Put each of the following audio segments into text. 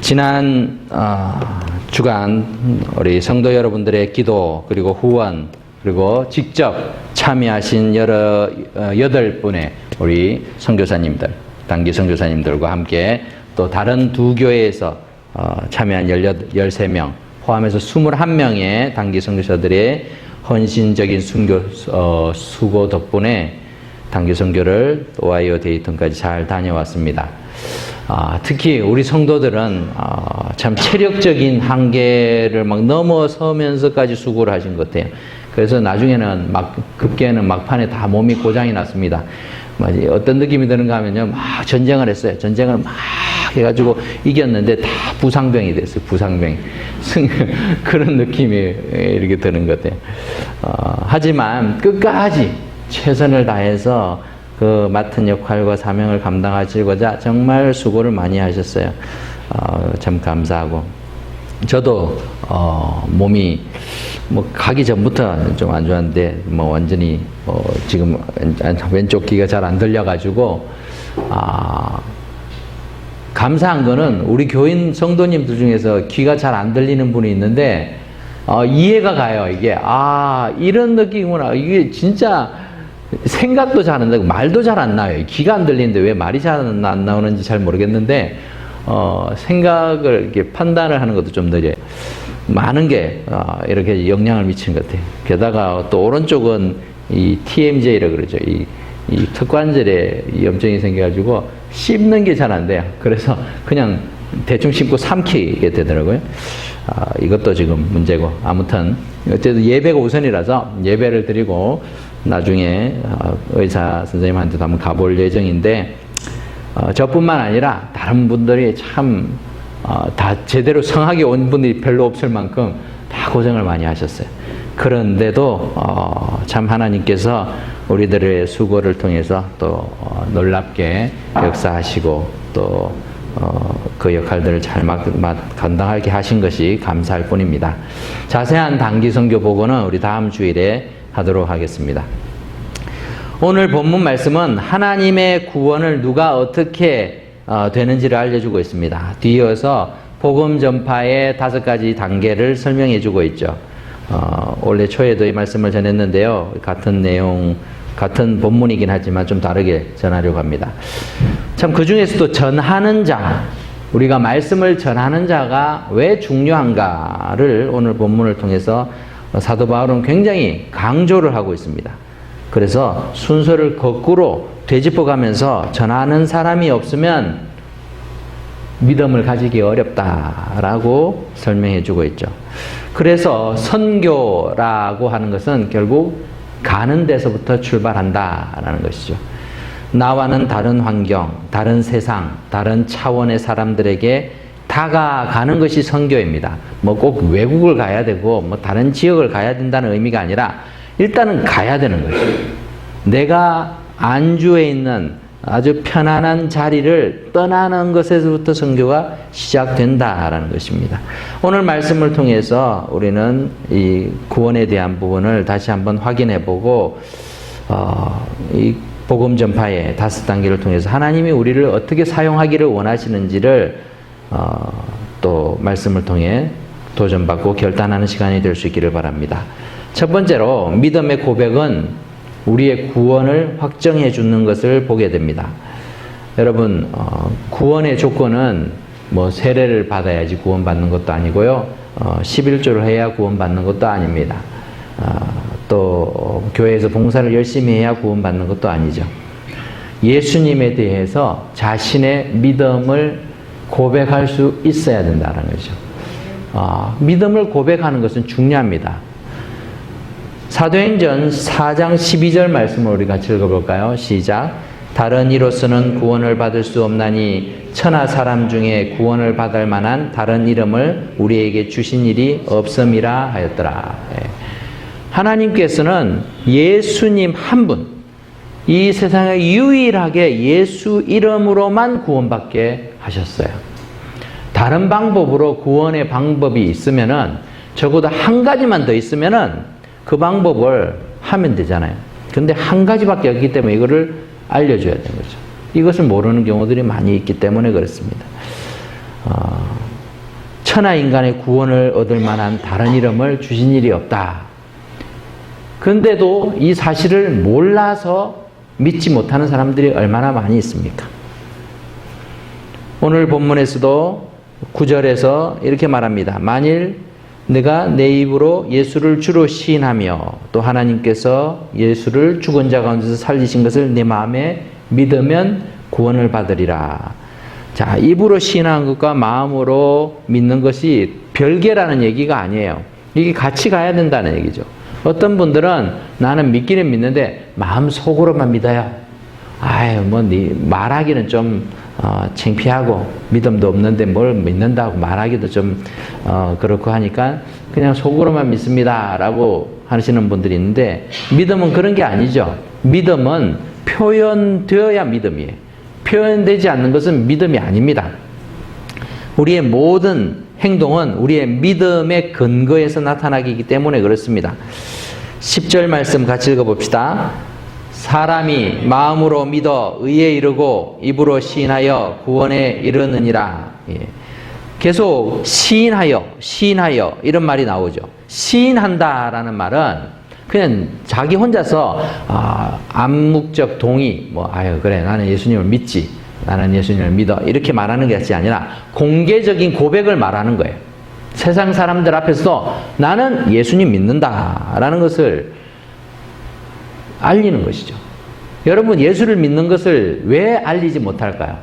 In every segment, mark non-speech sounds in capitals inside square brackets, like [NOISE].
지난 어, 주간 우리 성도 여러분들의 기도 그리고 후원 그리고 직접 참여하신 여러 어, 여덟 분의 우리 선교사님들 단기 선교사님들과 함께 또 다른 두 교회에서 어, 참여한 13명 포함해서 21명의 단기 선교사들의 헌신적인 순교 어, 수고 덕분에 단기 선교를 오하이오 데이턴까지 잘 다녀왔습니다. 아, 특히 우리 성도들은 아, 참 체력적인 한계를 막 넘어서면서까지 수고를 하신 것 같아요. 그래서 나중에는 막 급기에는 막판에 다 몸이 고장이 났습니다. 막 어떤 느낌이 드는가 하면요, 막 전쟁을 했어요. 전쟁을 막 해가지고 이겼는데 다 부상병이 됐어요. 부상병. [LAUGHS] 그런 느낌이 이렇게 드는 것 같아요. 어, 하지만 끝까지 최선을 다해서 그 맡은 역할과 사명을 감당하시고자 정말 수고를 많이 하셨어요. 어, 참 감사하고. 저도 어, 몸이 뭐 가기 전부터 좀 안 좋았는데 뭐 완전히 어, 지금 왼쪽 귀가 잘 안 들려가지고 아 감사한 거는 우리 교인 성도님들 중에서 귀가 잘 안 들리는 분이 있는데 어, 이해가 가요 이게 아 이런 느낌이구나 이게 진짜 생각도 잘 안 나고 말도 잘 안 나요 귀가 안 들리는데 왜 말이 잘 안 나오는지 잘 모르겠는데 어, 생각을 이렇게 판단을 하는 것도 좀 느려요. 많은 게 어, 이렇게 영향을 미치는 것 같아요. 게다가 또 오른쪽은 이 TMJ라 그러죠. 이, 이 턱관절에 염증이 생겨가지고 씹는 게 잘 안 돼요. 그래서 그냥 대충 씹고 삼키게 되더라고요. 아, 이것도 지금 문제고 아무튼 어쨌든 예배가 우선이라서 예배를 드리고 나중에 어, 의사 선생님한테도 한번 가볼 예정인데 어, 저뿐만 아니라 다른 분들이 참, 어, 다 제대로 성하게 온 분들이 별로 없을 만큼 다 고생을 많이 하셨어요. 그런데도, 어, 참 하나님께서 우리들의 수고를 통해서 또, 어, 놀랍게 역사하시고 또, 어, 그 역할들을 잘 막, 막, 감당하게 하신 것이 감사할 뿐입니다. 자세한 단기 선교 보고는 우리 다음 주일에 하도록 하겠습니다. 오늘 본문 말씀은 하나님의 구원을 누가 어떻게 어, 되는지를 알려주고 있습니다. 뒤이어서 복음 전파의 다섯 가지 단계를 설명해 주고 있죠. 어, 원래 초에도 이 말씀을 전했는데요. 같은 내용, 같은 본문이긴 하지만 좀 다르게 전하려고 합니다. 참, 그 중에서도 전하는 자, 우리가 말씀을 전하는 자가 왜 중요한가를 오늘 본문을 통해서 사도 바울은 굉장히 강조를 하고 있습니다. 그래서 순서를 거꾸로 되짚어 가면서 전하는 사람이 없으면 믿음을 가지기 어렵다라고 설명해 주고 있죠. 그래서 선교라고 하는 것은 결국 가는 데서부터 출발한다라는 것이죠. 나와는 다른 환경, 다른 세상, 다른 차원의 사람들에게 다가가는 것이 선교입니다. 뭐 꼭 외국을 가야 되고 뭐 다른 지역을 가야 된다는 의미가 아니라 일단은 가야 되는 거죠. 내가 안주에 있는 아주 편안한 자리를 떠나는 것에서부터 선교가 시작된다라는 것입니다. 오늘 말씀을 통해서 우리는 이 구원에 대한 부분을 다시 한번 확인해 보고, 어, 이 복음 전파의 다섯 단계를 통해서 하나님이 우리를 어떻게 사용하기를 원하시는지를 어, 또 말씀을 통해 도전받고 결단하는 시간이 될 수 있기를 바랍니다. 첫 번째로 믿음의 고백은 우리의 구원을 확정해 주는 것을 보게 됩니다. 여러분 어, 구원의 조건은 뭐 세례를 받아야지 구원받는 것도 아니고요. 어, 11조를 해야 구원받는 것도 아닙니다. 어, 또 교회에서 봉사를 열심히 해야 구원받는 것도 아니죠. 예수님에 대해서 자신의 믿음을 고백할 수 있어야 된다는 거죠. 어, 믿음을 고백하는 것은 중요합니다. 사도행전 4장 12절 말씀을 우리 같이 읽어볼까요? 시작. 다른 이로서는 구원을 받을 수 없나니 천하 사람 중에 구원을 받을 만한 다른 이름을 우리에게 주신 일이 없음이라 하였더라. 예. 하나님께서는 예수님 한 분, 이 세상에 유일하게 예수 이름으로만 구원받게 하셨어요. 다른 방법으로 구원의 방법이 있으면은 적어도 한 가지만 더 있으면은 그 방법을 하면 되잖아요. 근데 한 가지밖에 없기 때문에 이거를 알려줘야 되는 거죠. 이것을 모르는 경우들이 많이 있기 때문에 그렇습니다. 어, 천하 인간의 구원을 얻을 만한 다른 이름을 주신 일이 없다. 근데도 이 사실을 몰라서 믿지 못하는 사람들이 얼마나 많이 있습니까? 오늘 본문에서도 9절에서 이렇게 말합니다. 만일 내가 내 입으로 예수를 주로 시인하며 또 하나님께서 예수를 죽은 자 가운데서 살리신 것을 내 마음에 믿으면 구원을 받으리라. 자, 입으로 시인하는 것과 마음으로 믿는 것이 별개라는 얘기가 아니에요. 이게 같이 가야 된다는 얘기죠. 어떤 분들은 나는 믿기는 믿는데 마음 속으로만 믿어요. 아유, 뭐, 네, 말하기는 좀, 어, 창피하고, 믿음도 없는데 뭘 믿는다고 말하기도 좀, 어, 그렇고 하니까 그냥 속으로만 믿습니다. 라고 하시는 분들이 있는데, 믿음은 그런 게 아니죠. 믿음은 표현되어야 믿음이에요. 표현되지 않는 것은 믿음이 아닙니다. 우리의 모든 행동은 우리의 믿음의 근거에서 나타나기 때문에 그렇습니다. 10절 말씀 같이 읽어봅시다. 사람이 마음으로 믿어 의에 이르고 입으로 시인하여 구원에 이르느니라. 예. 계속 시인하여, 시인하여 이런 말이 나오죠. 시인한다라는 말은 그냥 자기 혼자서 아, 암묵적 동의, 뭐 아유 그래 나는 예수님을 믿지, 나는 예수님을 믿어 이렇게 말하는 것이 아니라 공개적인 고백을 말하는 거예요. 세상 사람들 앞에서 나는 예수님 믿는다 라는 것을 알리는 것이죠. 여러분, 예수를 믿는 것을 왜 알리지 못할까요?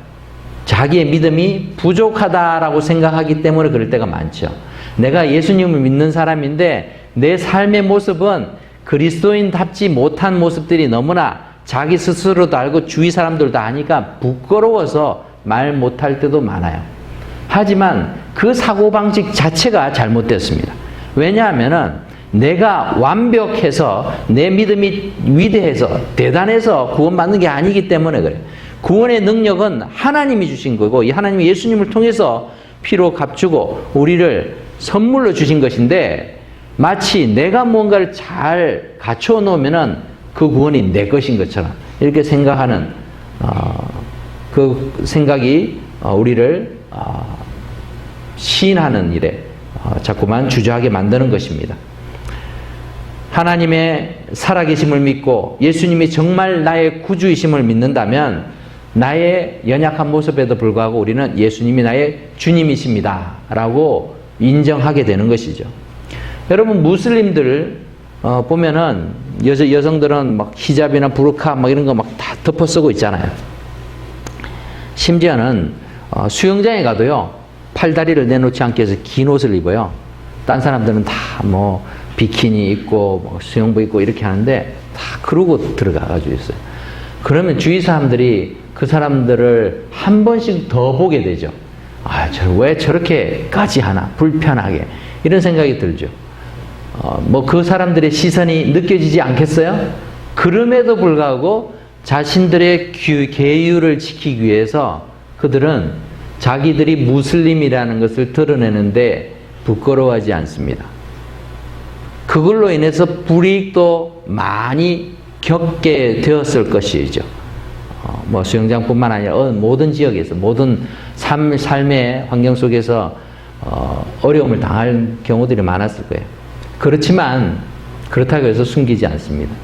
자기의 믿음이 부족하다라고 생각하기 때문에 그럴 때가 많죠. 내가 예수님을 믿는 사람인데 내 삶의 모습은 그리스도인답지 못한 모습들이 너무나 자기 스스로도 알고 주위 사람들도 아니까 부끄러워서 말 못할 때도 많아요. 하지만 그 사고방식 자체가 잘못됐습니다. 왜냐하면은 내가 완벽해서 내 믿음이 위대해서 대단해서 구원받는 게 아니기 때문에 그래요. 구원의 능력은 하나님이 주신 거고 이 하나님이 예수님을 통해서 피로 값주고 우리를 선물로 주신 것인데 마치 내가 무언가를 잘 갖춰 놓으면은 그 구원이 내 것인 것처럼 이렇게 생각하는 어, 그 생각이 어, 우리를 어, 시인하는 일에 어, 자꾸만 주저하게 만드는 것입니다. 하나님의 살아계심을 믿고 예수님이 정말 나의 구주이심을 믿는다면 나의 연약한 모습에도 불구하고 우리는 예수님이 나의 주님이십니다. 라고 인정하게 되는 것이죠. 여러분, 무슬림들 어, 보면은 여자, 여성들은 막 히잡이나 부르카 막 이런 거 막 다 덮어 쓰고 있잖아요. 심지어는 어, 수영장에 가도요, 팔다리를 내놓지 않게 해서 긴 옷을 입어요. 딴 사람들은 다 뭐 비키니 입고 뭐 수영복 입고 이렇게 하는데 다 그러고 들어가 가지고 있어요. 그러면 주위 사람들이 그 사람들을 한 번씩 더 보게 되죠. 아, 저 왜 저렇게까지 하나 불편하게 이런 생각이 들죠. 어, 뭐그 사람들의 시선이 느껴지지 않겠어요? 그럼에도 불구하고 자신들의 규, 계율을 지키기 위해서 그들은 자기들이 무슬림이라는 것을 드러내는데 부끄러워하지 않습니다. 그걸로 인해서 불이익도 많이 겪게 되었을 것이죠. 어, 뭐 수영장뿐만 아니라 모든 지역에서 모든 삶, 삶의 환경 속에서 어, 어려움을 당할 경우들이 많았을 거예요. 그렇지만 그렇다고 해서 숨기지 않습니다.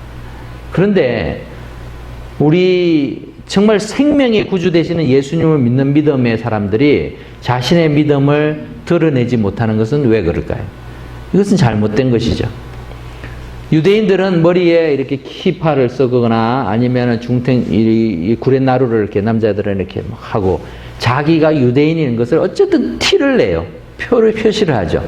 그런데 우리 정말 생명의 구주 되시는 예수님을 믿는 믿음의 사람들이 자신의 믿음을 드러내지 못하는 것은 왜 그럴까요? 이것은 잘못된 것이죠. 유대인들은 머리에 이렇게 키파를 쓰거나 아니면 중탱, 이, 구렛나루를 이렇게 남자들은 이렇게 하고 자기가 유대인인 것을 어쨌든 티를 내요. 표를 표시를 하죠.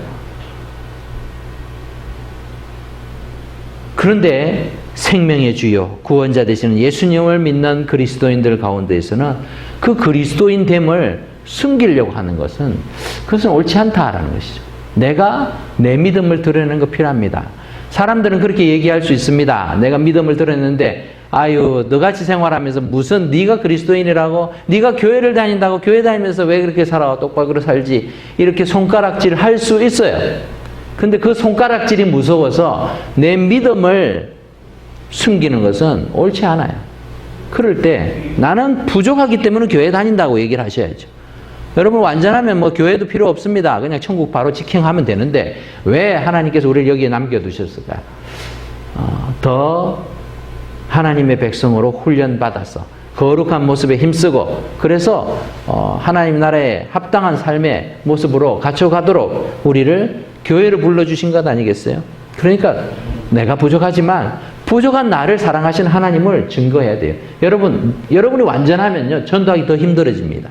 그런데 생명의 주요 구원자 되시는 예수님을 믿는 그리스도인들 가운데에서는 그 그리스도인 됨을 숨기려고 하는 것은 그것은 옳지 않다라는 것이죠. 내가 내 믿음을 드러내는 거 필요합니다. 사람들은 그렇게 얘기할 수 있습니다. 내가 믿음을 드러냈는데 아유 너같이 생활하면서 무슨 네가 그리스도인이라고 네가 교회를 다닌다고 교회 다니면서 왜 그렇게 살아 똑바로 살지 이렇게 손가락질을 할수 있어요. 근데 그 손가락질이 무서워서 내 믿음을 숨기는 것은 옳지 않아요. 그럴 때 나는 부족하기 때문에 교회 다닌다고 얘기를 하셔야죠. 여러분 완전하면 뭐 교회도 필요 없습니다. 그냥 천국 바로 직행하면 되는데 왜 하나님께서 우리를 여기에 남겨두셨을까요? 어, 더 하나님의 백성으로 훈련받아서 거룩한 모습에 힘쓰고 그래서 어, 하나님 나라에 합당한 삶의 모습으로 갖춰가도록 우리를 교회를 불러주신 것 아니겠어요? 그러니까 내가 부족하지만 부족한 나를 사랑하신 하나님을 증거해야 돼요. 여러분, 여러분이 완전하면요, 전도하기 더 힘들어집니다.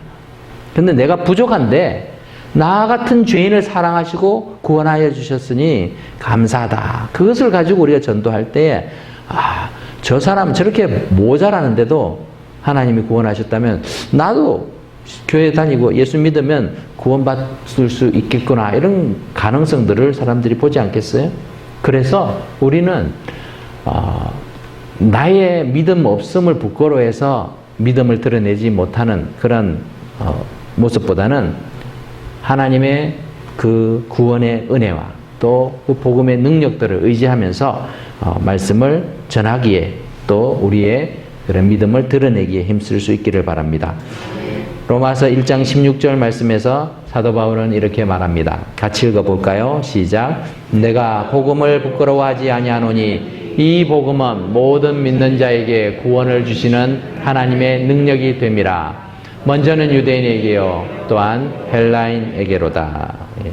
근데 내가 부족한데, 나 같은 죄인을 사랑하시고 구원하여 주셨으니 감사하다. 그것을 가지고 우리가 전도할 때, 아, 저 사람 저렇게 모자라는데도 하나님이 구원하셨다면, 나도 교회 다니고 예수 믿으면 구원받을 수 있겠구나. 이런 가능성들을 사람들이 보지 않겠어요? 그래서 우리는 어, 나의 믿음 없음을 부끄러워해서 믿음을 드러내지 못하는 그런 어, 모습보다는 하나님의 그 구원의 은혜와 또 그 복음의 능력들을 의지하면서 어, 말씀을 전하기에 또 우리의 그런 믿음을 드러내기에 힘쓸 수 있기를 바랍니다. 로마서 1장 16절 말씀에서 사도 바울은 이렇게 말합니다. 같이 읽어 볼까요? 시작. 내가 복음을 부끄러워하지 아니하노니 이 복음은 모든 믿는 자에게 구원을 주시는 하나님의 능력이 됨이라. 먼저는 유대인에게요, 또한 헬라인에게로다. 예.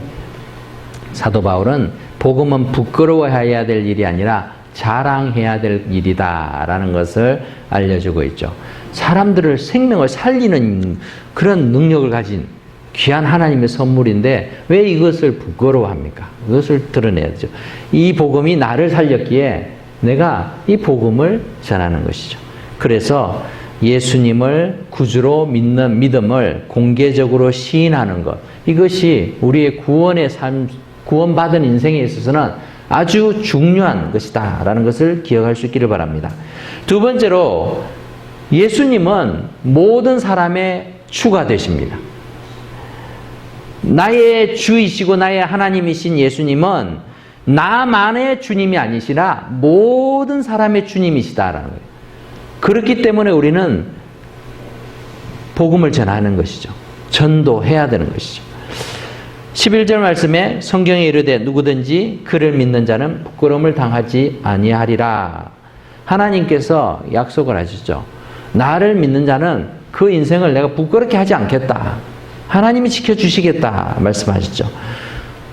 사도 바울은 복음은 부끄러워해야 될 일이 아니라 자랑해야 될 일이다라는 것을 알려주고 있죠. 사람들을 생명을 살리는 그런 능력을 가진 귀한 하나님의 선물인데 왜 이것을 부끄러워합니까? 이것을 드러내야죠. 이 복음이 나를 살렸기에 내가 이 복음을 전하는 것이죠. 그래서 예수님을 구주로 믿는 믿음을 공개적으로 시인하는 것. 이것이 우리의 구원의 삶, 구원받은 인생에 있어서는 아주 중요한 것이다. 라는 것을 기억할 수 있기를 바랍니다. 두 번째로 예수님은 모든 사람의 주가 되십니다. 나의 주이시고 나의 하나님이신 예수님은 나만의 주님이 아니시라 모든 사람의 주님이시다라는 거예요. 그렇기 때문에 우리는 복음을 전하는 것이죠. 전도해야 되는 것이죠. 11절 말씀에 성경에 이르되 누구든지 그를 믿는 자는 부끄러움을 당하지 아니하리라. 하나님께서 약속을 하셨죠. 나를 믿는 자는 그 인생을 내가 부끄럽게 하지 않겠다. 하나님이 지켜주시겠다. 말씀하셨죠.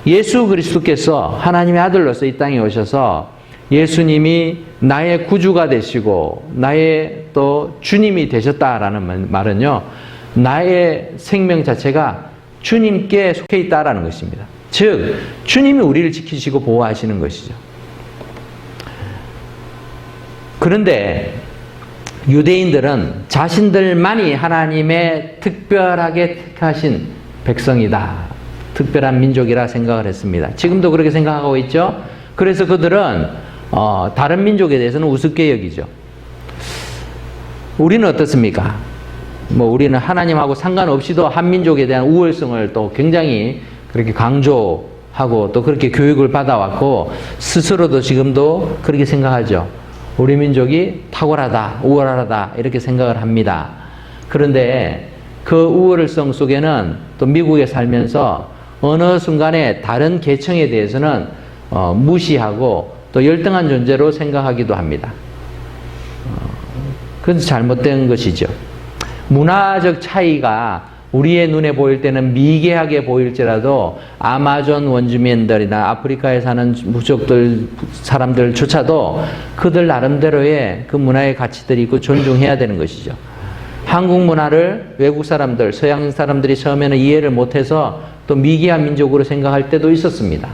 예수 그리스도께서 하나님의 아들로서 이 땅에 오셔서 예수님이 나의 구주가 되시고 나의 또 주님이 되셨다라는 말은요. 나의 생명 자체가 주님께 속해 있다라는 것입니다. 즉 주님이 우리를 지키시고 보호하시는 것이죠. 그런데 유대인들은 자신들만이 하나님의 특별하게 택하신 백성이다. 특별한 민족이라 생각을 했습니다. 지금도 그렇게 생각하고 있죠. 그래서 그들은 어, 다른 민족에 대해서는 우습게 여기죠. 우리는 어떻습니까? 뭐 우리는 하나님하고 상관없이도 한민족에 대한 우월성을 또 굉장히 그렇게 강조하고 또 그렇게 교육을 받아왔고 스스로도 지금도 그렇게 생각하죠. 우리 민족이 탁월하다, 우월하다 이렇게 생각을 합니다. 그런데 그 우월성 속에는 또 미국에 살면서 어느 순간에 다른 계층에 대해서는 어, 무시하고 또 열등한 존재로 생각하기도 합니다. 어, 그것은 잘못된 것이죠. 문화적 차이가 우리의 눈에 보일 때는 미개하게 보일지라도 아마존 원주민들이나 아프리카에 사는 무족들 사람들조차도 그들 나름대로의 그 문화의 가치들이 있고 존중해야 되는 것이죠. 한국 문화를 외국 사람들, 서양 사람들이 처음에는 이해를 못해서 또 미개한 민족으로 생각할 때도 있었습니다.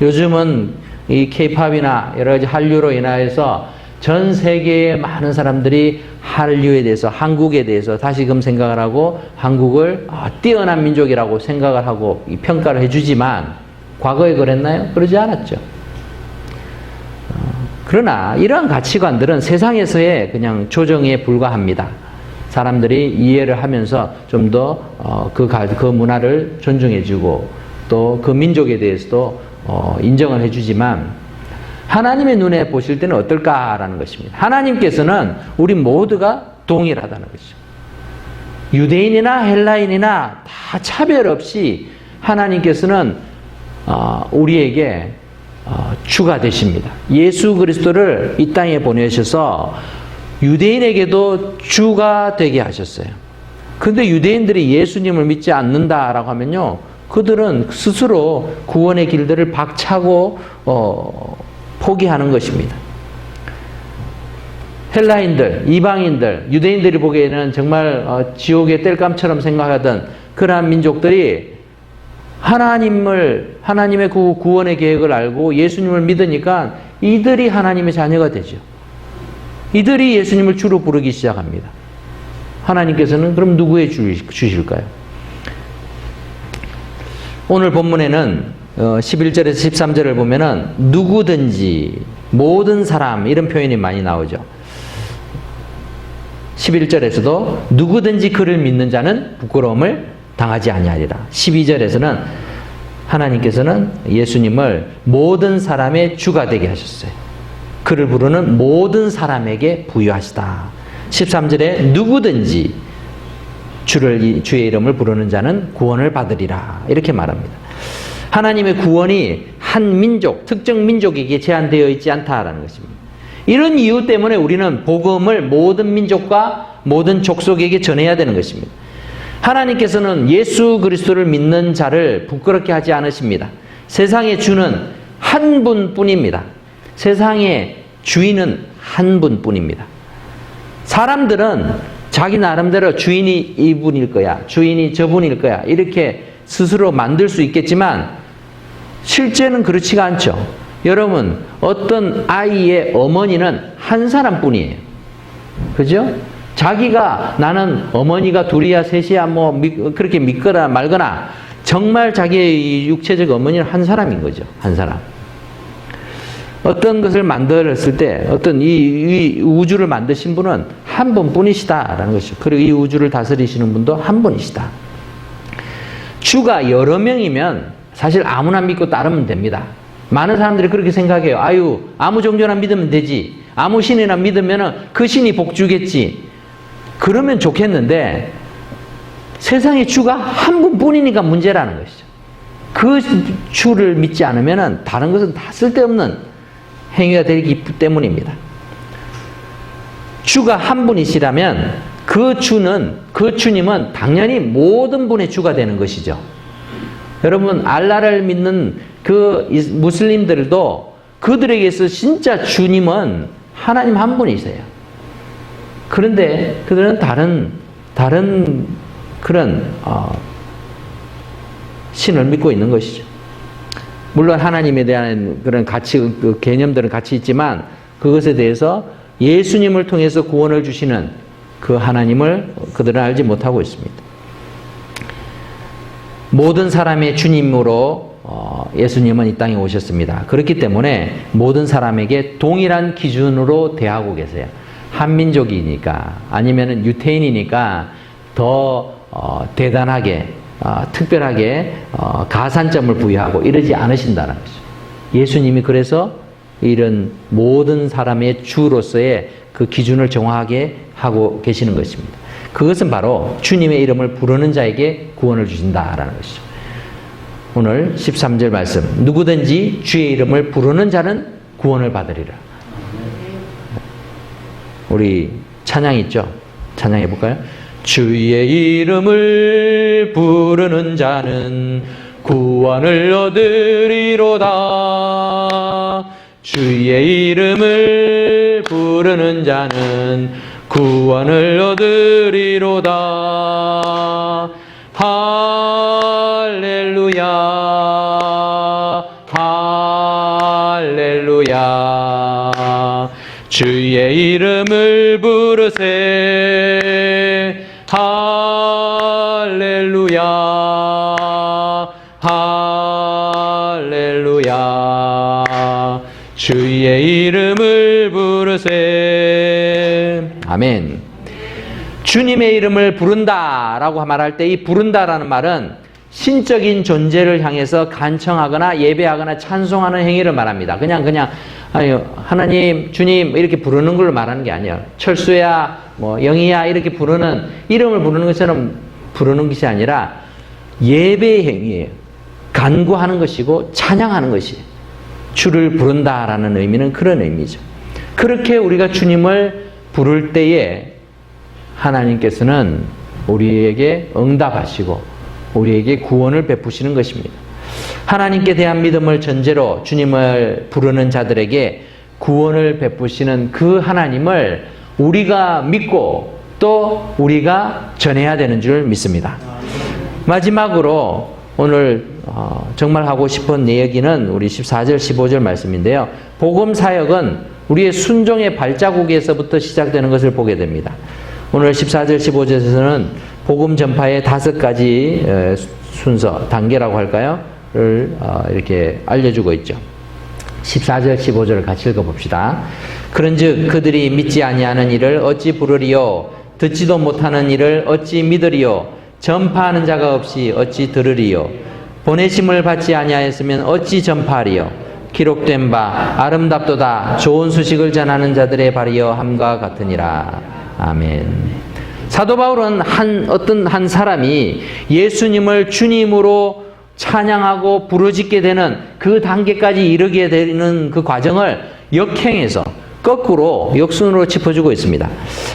요즘은 이 케이팝이나 여러 가지 한류로 인하여서 전 세계의 많은 사람들이 한류에 대해서 한국에 대해서 다시금 생각을 하고 한국을 아, 뛰어난 민족이라고 생각을 하고 평가를 해주지만 과거에 그랬나요? 그러지 않았죠. 어, 그러나 이러한 가치관들은 세상에서의 그냥 조정에 불과합니다. 사람들이 이해를 하면서 좀 더그 어, 그 문화를 존중해주고 또 그 민족에 대해서도 어, 인정을 해주지만 하나님의 눈에 보실 때는 어떨까라는 것입니다. 하나님께서는 우리 모두가 동일하다는 것이죠. 유대인이나 헬라인이나 다 차별 없이 하나님께서는 어, 우리에게 어, 주가 되십니다. 예수 그리스도를 이 땅에 보내셔서 유대인에게도 주가 되게 하셨어요. 근데 유대인들이 예수님을 믿지 않는다라고 하면요. 그들은 스스로 구원의 길들을 박차고 어, 포기하는 것입니다. 헬라인들, 이방인들, 유대인들이 보기에는 정말 어, 지옥의 땔감처럼 생각하던 그러한 민족들이 하나님을 하나님의 그 구원의 계획을 알고 예수님을 믿으니까 이들이 하나님의 자녀가 되죠. 이들이 예수님을 주로 부르기 시작합니다. 하나님께서는 그럼 누구의 주실까요? 오늘 본문에는 11절에서 13절을 보면은 누구든지 모든 사람 이런 표현이 많이 나오죠. 11절에서도 누구든지 그를 믿는 자는 부끄러움을 당하지 아니하리라. 12절에서는 하나님께서는 예수님을 모든 사람의 주가 되게 하셨어요. 그를 부르는 모든 사람에게 부여하시다. 13절에 누구든지 주를 주의 이름을 부르는 자는 구원을 받으리라. 이렇게 말합니다. 하나님의 구원이 한 민족, 특정 민족에게 제한되어 있지 않다라는 것입니다. 이런 이유 때문에 우리는 복음을 모든 민족과 모든 족속에게 전해야 되는 것입니다. 하나님께서는 예수 그리스도를 믿는 자를 부끄럽게 하지 않으십니다. 세상의 주는 한 분뿐입니다. 세상의 주인은 한 분뿐입니다. 사람들은 자기 나름대로 주인이 이분일 거야, 주인이 저분일 거야, 이렇게 스스로 만들 수 있겠지만, 실제는 그렇지가 않죠. 여러분, 어떤 아이의 어머니는 한 사람뿐이에요. 그죠? 자기가 나는 어머니가 둘이야 셋이야 뭐 그렇게 믿거나 말거나 정말 자기의 육체적 어머니는 한 사람인 거죠. 한 사람. 어떤 것을 만들었을 때 어떤 이, 이 우주를 만드신 분은 한 분뿐이시다라는 것이죠. 그리고 이 우주를 다스리시는 분도 한 분이시다. 주가 여러 명이면 사실 아무나 믿고 따르면 됩니다. 많은 사람들이 그렇게 생각해요. 아유, 아무 종교나 믿으면 되지. 아무 신이나 믿으면 그 신이 복 주겠지. 그러면 좋겠는데 세상의 주가 한 분뿐이니까 문제라는 것이죠. 그 주를 믿지 않으면 다른 것은 다 쓸데없는 행위가 되기 때문입니다. 주가 한 분이시라면 그 주는 그 주님은 당연히 모든 분의 주가 되는 것이죠. 여러분 알라를 믿는 그 무슬림들도 그들에게서 진짜 주님은 하나님 한 분이세요. 그런데 그들은 다른 다른 그런 어, 신을 믿고 있는 것이죠. 물론 하나님에 대한 그런 가치, 그 개념들은 같이 있지만 그것에 대해서 예수님을 통해서 구원을 주시는 그 하나님을 그들은 알지 못하고 있습니다. 모든 사람의 주님으로 어, 예수님은 이 땅에 오셨습니다. 그렇기 때문에 모든 사람에게 동일한 기준으로 대하고 계세요. 한민족이니까 아니면 유태인이니까 더 어, 대단하게 어, 특별하게 어, 가산점을 부여하고 이러지 않으신다는 거죠. 예수님이 그래서 이런 모든 사람의 주로서의 그 기준을 정확하게 하고 계시는 것입니다. 그것은 바로 주님의 이름을 부르는 자에게 구원을 주신다라는 것이죠. 오늘 13절 말씀. 누구든지 주의 이름을 부르는 자는 구원을 받으리라. 우리 찬양 있죠? 찬양해 볼까요? 주의 이름을 부르는 자는 구원을 얻으리로다. 주의 이름을 부르는 자는 구원을 얻으리로다. 할렐루야. 할렐루야. 주의 이름을 부르세. 아멘 주님의 이름을 부른다 라고 말할 때 이 부른다라는 말은 신적인 존재를 향해서 간청하거나 예배하거나 찬송하는 행위를 말합니다. 그냥 그냥 아유 하나님 주님 이렇게 부르는 걸 말하는 게 아니에요. 철수야 뭐 영희야 이렇게 부르는 이름을 부르는 것처럼 부르는 것이 아니라 예배의 행위예요. 간구하는 것이고 찬양하는 것이에요. 주를 부른다라는 의미는 그런 의미죠. 그렇게 우리가 주님을 부를 때에 하나님께서는 우리에게 응답하시고 우리에게 구원을 베푸시는 것입니다. 하나님께 대한 믿음을 전제로 주님을 부르는 자들에게 구원을 베푸시는 그 하나님을 우리가 믿고 또 우리가 전해야 되는 줄 믿습니다. 마지막으로 오늘 어, 정말 하고 싶은 이야기는 우리 14절 15절 말씀인데요. 복음 사역은 우리의 순종의 발자국에서부터 시작되는 것을 보게 됩니다. 오늘 14절 15절에서는 복음 전파의 다섯 가지 에, 순서 단계라고 할까요? 를 어, 이렇게 알려주고 있죠. 14절 15절을 같이 읽어봅시다. 그런즉 그들이 믿지 아니하는 일을 어찌 부르리요 듣지도 못하는 일을 어찌 믿으리요 전파하는 자가 없이 어찌 들으리요 보내심을 받지 아니하였으면 어찌 전파하리요 기록된 바 아름답도다 좋은 소식을 전하는 자들의 발이여 함과 같으니라 아멘. 사도 바울은 한 어떤 한 사람이 예수님을 주님으로 찬양하고 부르짖게 되는 그 단계까지 이르게 되는 그 과정을 역행해서 거꾸로 역순으로 짚어주고 있습니다.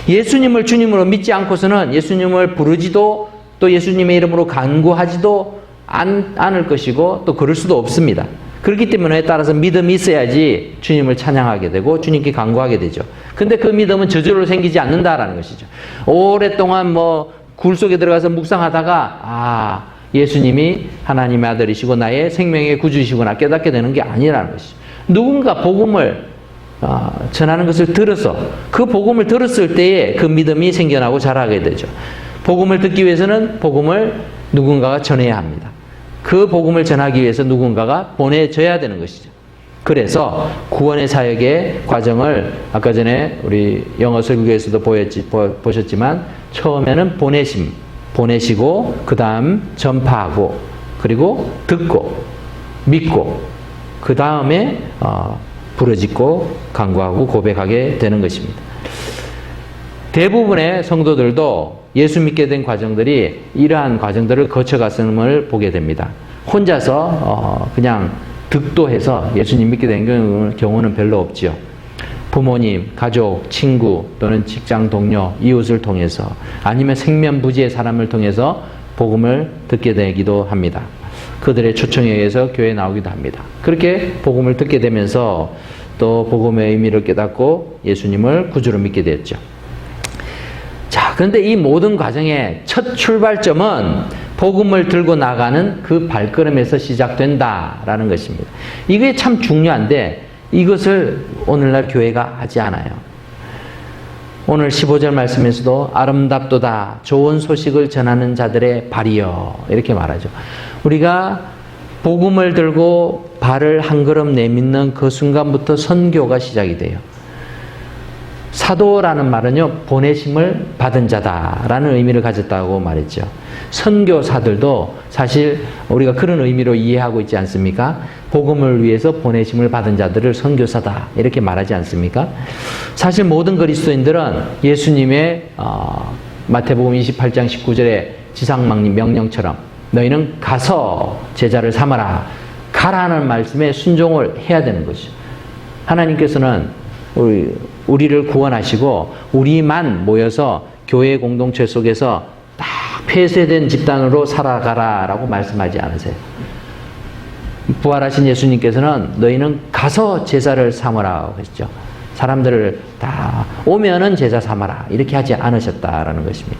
예수님을 주님으로 믿지 않고서는 예수님을 부르지도 또 예수님의 이름으로 간구하지도 않, 않을 것이고 또 그럴 수도 없습니다. 그렇기 때문에 따라서 믿음이 있어야지 주님을 찬양하게 되고 주님께 간구하게 되죠. 근데 그 믿음은 저절로 생기지 않는다라는 것이죠. 오랫동안 뭐 굴 속에 들어가서 묵상하다가 아 예수님이 하나님의 아들이시고 나의 생명의 구주이시구나 깨닫게 되는 게 아니라는 것이죠. 누군가 복음을 어, 전하는 것을 들어서 그 복음을 들었을 때에 그 믿음이 생겨나고 자라게 되죠. 복음을 듣기 위해서는 복음을 누군가가 전해야 합니다. 그 복음을 전하기 위해서 누군가가 보내줘야 되는 것이죠. 그래서 구원의 사역의 과정을 아까 전에 우리 영어 설교에서도 보였지, 보, 보셨지만 처음에는 보내심, 보내시고 그 다음 전파하고 그리고 듣고 믿고 그 다음에 어, 부르짖고 간구하고 고백하게 되는 것입니다. 대부분의 성도들도 예수 믿게 된 과정들이 이러한 과정들을 거쳐갔음을 보게 됩니다. 혼자서 어, 그냥 득도해서 예수님 믿게 된 경우는 별로 없지요. 부모님, 가족, 친구 또는 직장 동료, 이웃을 통해서 아니면 생면부지의 사람을 통해서 복음을 듣게 되기도 합니다. 그들의 초청에 의해서 교회에 나오기도 합니다. 그렇게 복음을 듣게 되면서 또 복음의 의미를 깨닫고 예수님을 구주로 믿게 되었죠. 자, 그런데 이 모든 과정의 첫 출발점은 복음을 들고 나가는 그 발걸음에서 시작된다라는 것입니다. 이게 참 중요한데 이것을 오늘날 교회가 하지 않아요. 오늘 15절 말씀에서도 아름답도다 좋은 소식을 전하는 자들의 발이여 이렇게 말하죠. 우리가 복음을 들고 발을 한 걸음 내딛는 그 순간부터 선교가 시작이 돼요. 사도라는 말은요, 보내심을 받은 자다라는 의미를 가졌다고 말했죠. 선교사들도 사실 우리가 그런 의미로 이해하고 있지 않습니까? 복음을 위해서 보내심을 받은 자들을 선교사다 이렇게 말하지 않습니까? 사실 모든 그리스도인들은 예수님의 어, 마태복음 28장 19절의 지상망님 명령처럼 너희는 가서 제자를 삼아라 가라는 말씀에 순종을 해야 되는 것이죠. 하나님께서는 우리, 우리를 구원하시고 우리만 모여서 교회 공동체 속에서 딱 폐쇄된 집단으로 살아가라라고 말씀하지 않으세요. 부활하신 예수님께서는 너희는 가서 제사를 삼으라 하셨죠. 사람들을 다 오면은 제사 삼아라 이렇게 하지 않으셨다라는 것입니다.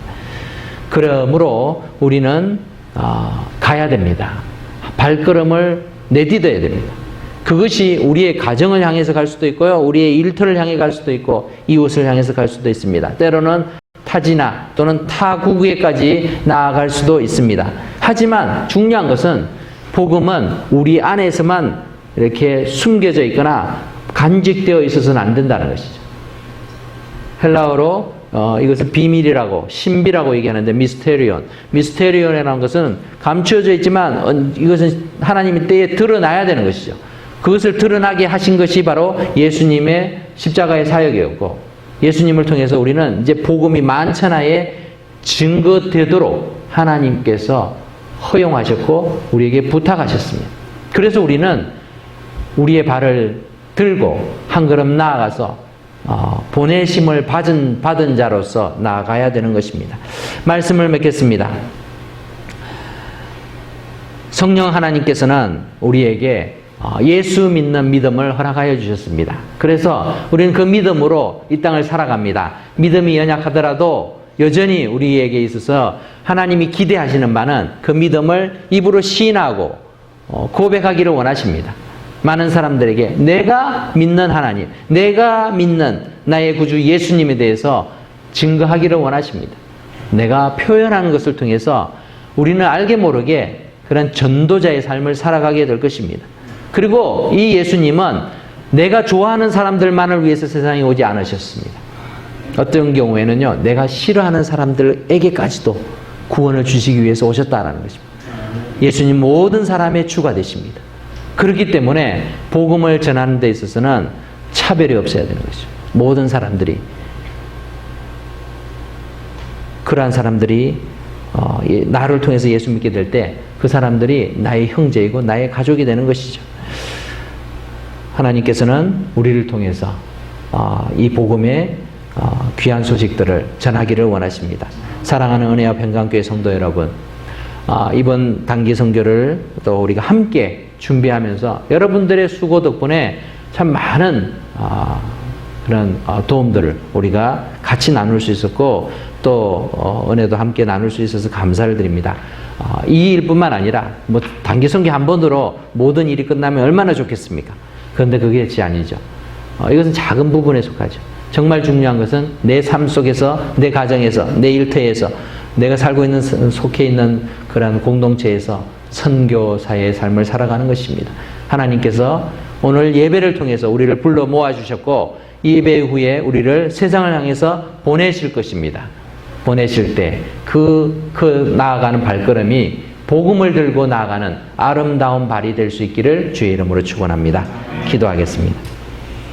그러므로 우리는 어, 가야 됩니다. 발걸음을 내디뎌야 됩니다. 그것이 우리의 가정을 향해서 갈 수도 있고요. 우리의 일터를 향해 갈 수도 있고 이웃을 향해서 갈 수도 있습니다. 때로는 타지나 또는 타국에까지 나아갈 수도 있습니다. 하지만 중요한 것은 복음은 우리 안에서만 이렇게 숨겨져 있거나 간직되어 있어서는 안 된다는 것이죠. 헬라어로 어, 이것을 비밀이라고 신비라고 얘기하는데 미스테리온. 미스테리온이라는 것은 감추어져 있지만 어, 이것은 하나님의 때에 드러나야 되는 것이죠. 그것을 드러나게 하신 것이 바로 예수님의 십자가의 사역이었고 예수님을 통해서 우리는 이제 복음이 만천하에 증거되도록 하나님께서 허용하셨고 우리에게 부탁하셨습니다. 그래서 우리는 우리의 발을 들고 한 걸음 나아가서 어, 보내심을 받은, 받은 자로서 나아가야 되는 것입니다. 말씀을 맺겠습니다. 성령 하나님께서는 우리에게 어, 예수 믿는 믿음을 허락하여 주셨습니다. 그래서 우리는 그 믿음으로 이 땅을 살아갑니다. 믿음이 연약하더라도 여전히 우리에게 있어서 하나님이 기대하시는 바는 그 믿음을 입으로 시인하고 어, 고백하기를 원하십니다. 많은 사람들에게 내가 믿는 하나님, 내가 믿는 나의 구주 예수님에 대해서 증거하기를 원하십니다. 내가 표현하는 것을 통해서 우리는 알게 모르게 그런 전도자의 삶을 살아가게 될 것입니다. 그리고 이 예수님은 내가 좋아하는 사람들만을 위해서 세상에 오지 않으셨습니다. 어떤 경우에는요, 내가 싫어하는 사람들에게까지도 구원을 주시기 위해서 오셨다라는 것입니다. 예수님 모든 사람의 주가 되십니다. 그렇기 때문에 복음을 전하는 데 있어서는 차별이 없어야 되는 것이죠. 모든 사람들이 그러한 사람들이 어, 예, 나를 통해서 예수 믿게 될 때 그 사람들이 나의 형제이고 나의 가족이 되는 것이죠. 하나님께서는 우리를 통해서 어, 이 복음의 어, 귀한 소식들을 전하기를 원하십니다. 사랑하는 은혜와 평강교회 성도 여러분, 아, 이번 단기 선교를 또 우리가 함께 준비하면서 여러분들의 수고 덕분에 참 많은 아, 그런 어, 도움들을 우리가 같이 나눌 수 있었고 또 어, 은혜도 함께 나눌 수 있어서 감사를 드립니다. 아, 이 일뿐만 아니라 뭐 단기 선교 한 번으로 모든 일이 끝나면 얼마나 좋겠습니까? 그런데 그게 지 아니죠. 어, 이것은 작은 부분에 속하죠. 정말 중요한 것은 내 삶 속에서, 내 가정에서, 내 일터에서, 내가 살고 있는 속해 있는 그런 공동체에서 선교사의 삶을 살아가는 것입니다. 하나님께서 오늘 예배를 통해서 우리를 불러 모아 주셨고 예배 후에 우리를 세상을 향해서 보내실 것입니다. 보내실 때 그 그 나아가는 발걸음이 복음을 들고 나아가는 아름다운 발이 될 수 있기를 주의 이름으로 축원합니다. 기도하겠습니다.